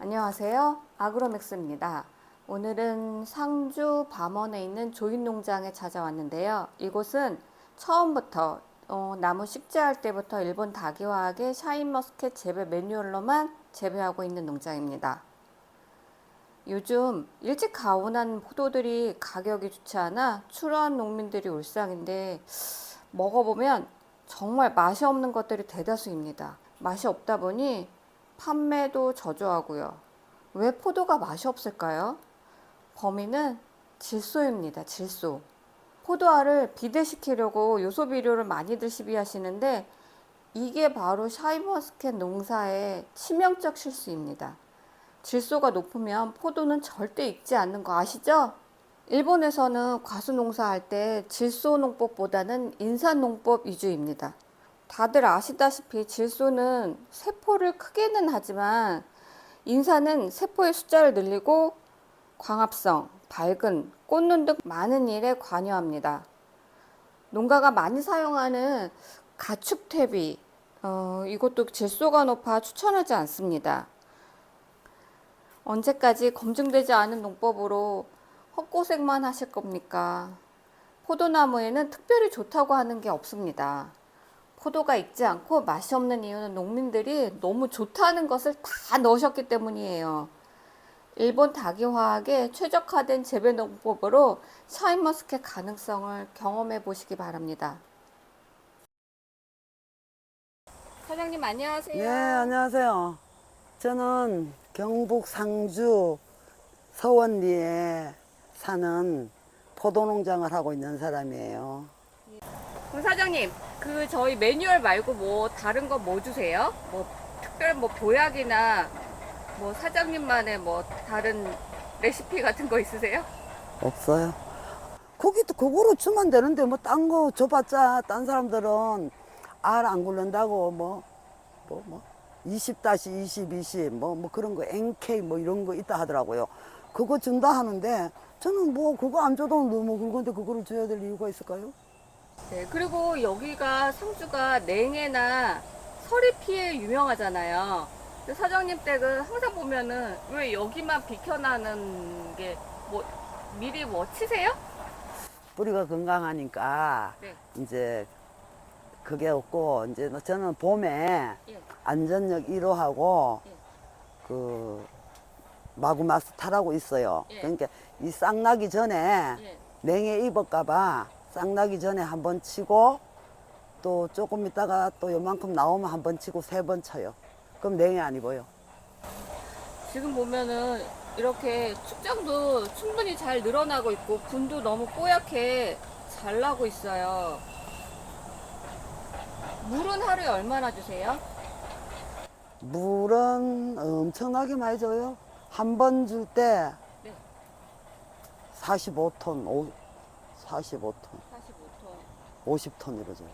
안녕하세요. 아그로맥스입니다. 오늘은 상주 밤원에 있는 조인농장에 찾아왔는데요. 이곳은 처음부터 어, 나무 식재할 때부터 일본 다기화학의 샤인머스켓 재배 매뉴얼로만 재배하고 있는 농장입니다. 요즘 일찍 가온한 포도들이 가격이 좋지 않아 출하한 농민들이 울상인데 먹어보면 정말 맛이 없는 것들이 대다수입니다. 맛이 없다 보니 판매도 저조하고요. 왜 포도가 맛이 없을까요? 범인은 질소입니다. 질소. 포도알을 비대시키려고 요소 비료를 많이들 시비하시는데 이게 바로 샤인머스켓 농사의 치명적 실수입니다. 질소가 높으면 포도는 절대 익지 않는 거 아시죠? 일본에서는 과수 농사할 때 질소 농법보다는 인산 농법 위주입니다. 다들 아시다시피 질소는 세포를 크게는 하지만 인산은 세포의 숫자를 늘리고 광합성, 밝은, 꽂는 등 많은 일에 관여합니다. 농가가 많이 사용하는 가축 퇴비, 어, 이것도 질소가 높아 추천하지 않습니다. 언제까지 검증되지 않은 농법으로 헛고생만 하실 겁니까? 포도나무에는 특별히 좋다고 하는 게 없습니다. 포도가 익지 않고 맛이 없는 이유는 농민들이 너무 좋다는 것을 다 넣으셨기 때문이에요. 일본 다기화학의 최적화된 재배 농법으로 샤인머스켓 가능성을 경험해 보시기 바랍니다. 사장님 안녕하세요. 네, 안녕하세요. 저는 경북 상주 서원리에 사는 포도농장을 하고 있는 사람이에요. 그럼 사장님, 그 저희 매뉴얼 말고 뭐 다른 거 뭐 주세요? 뭐 특별 뭐 보약이나 뭐 사장님만의 뭐 다른 레시피 같은 거 있으세요? 없어요. 거기도 그거로 주면 되는데 뭐 딴 거 줘봤자 딴 사람들은 알 안 굴른다고 뭐 뭐 뭐 20-20, 20, 뭐, 뭐 그런 거, NK 뭐 이런 거 있다 하더라고요. 그거 준다 하는데 저는 뭐 그거 안 줘도 너무 굵은데 그거를 줘야 될 이유가 있을까요? 네, 그리고 여기가 상주가 냉해나 서리피에 유명하잖아요. 사장님 댁은 항상 보면은 왜 여기만 비켜나는 게 뭐 미리 뭐 치세요? 뿌리가 건강하니까 네. 이제 그게 없고 이제 저는 봄에 예. 안전력 1호하고 예. 그 마구마스 타라고 있어요. 예. 그러니까 이 쌍나기 전에 예. 냉해 입을까봐 쌍나기 전에 한 번 치고 또 조금 있다가 또 요만큼 나오면 한 번 치고 세 번 쳐요. 그럼 냉해 안 입어요. 지금 보면은 이렇게 축장도 충분히 잘 늘어나고 있고 분도 너무 뽀얗게 잘 나고 있어요. 물은 하루에 얼마나 주세요? 물은 엄청나게 많이 줘요. 한 번 줄 때 네. 45톤, 오, 45톤, 45톤. 50톤 이러줘요.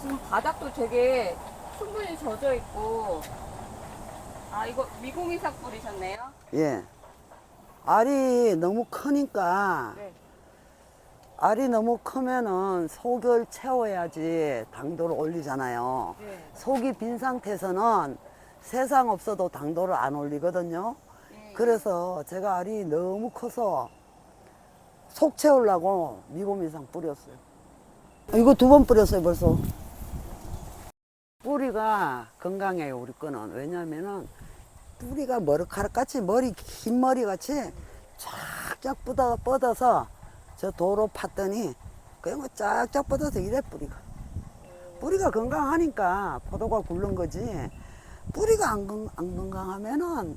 지금 바닥도 되게 충분히 젖어 있고 아 이거 미공이삭 뿌리셨네요? 예. 알이 너무 크니까 네. 알이 너무 크면은 속을 채워야지 당도를 올리잖아요. 네. 속이 빈 상태에서는 세상 없어도 당도를 안 올리거든요. 네. 그래서 제가 알이 너무 커서 속 채우려고 미곰 이상 뿌렸어요. 이거 두 번 뿌렸어요, 벌써. 뿌리가 건강해요, 우리 거는. 왜냐면은 뿌리가 머리카락 같이, 머리, 긴 머리 같이 쫙쫙 뻗어, 뻗어서 저 도로 팠더니 그냥 뭐 쫙쫙 뻗어서 이래 뿌리가. 뿌리가 건강하니까 포도가 굵는 거지. 뿌리가 안, 건- 안 건강하면은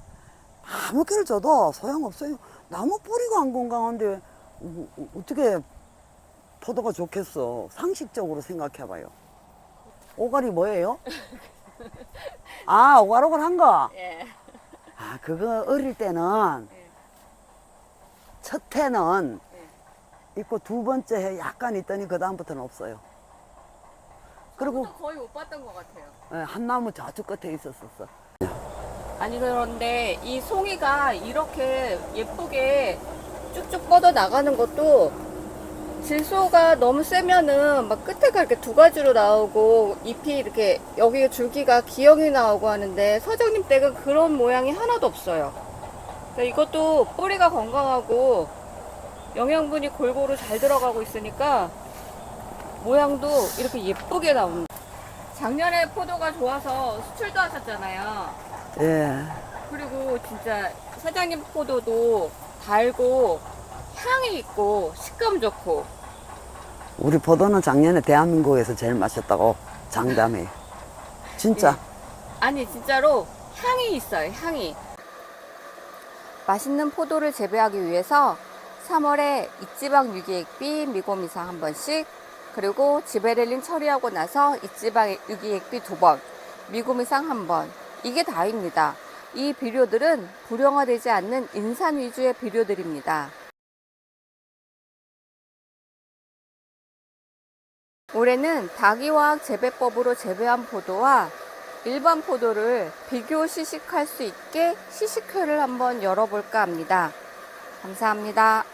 아무 개를 줘도 소용없어요. 나무 뿌리가 안 건강한데 어, 어, 어떻게 포도가 좋겠어. 상식적으로 생각해봐요. 오갈이 뭐예요? 아, 오갈오갈 한 거? 예. 아, 그거 어릴 때는 예. 첫 해는 예. 있고 두 번째 해 약간 있더니 그 다음부터는 없어요. 그리고 거의 못 봤던 것 같아요. 예, 한 나무 저쪽 끝에 있었었어. 아니 그런데 이 송이가 이렇게 예쁘게 쭉쭉 뻗어 나가는 것도 질소가 너무 세면은 막 끝에가 이렇게 두 가지로 나오고 잎이 이렇게 여기 줄기가 기형이 나오고 하는데 서장님 댁은 그런 모양이 하나도 없어요. 그러니까 이것도 뿌리가 건강하고 영양분이 골고루 잘 들어가고 있으니까 모양도 이렇게 예쁘게 나옵니다. 작년에 포도가 좋아서 수출도 하셨잖아요. 예. 그리고 진짜 사장님 포도도 달고 향이 있고 식감 좋고. 우리 포도는 작년에 대한민국에서 제일 맛있다고 장담해. 진짜. 아니 진짜로 향이 있어요 향이. 맛있는 포도를 재배하기 위해서 3월에 이지방 유기액비 미고미상 한 번씩 그리고 지베렐린 처리하고 나서 이지방 유기액비 두 번 미고미상 한 번. 이게 다입니다 이 비료들은 불용화되지 않는 인산 위주의 비료들입니다 올해는 다기화학 재배법으로 재배한 포도와 일반 포도를 비교 시식할 수 있게 시식회를 한번 열어볼까 합니다. 감사합니다.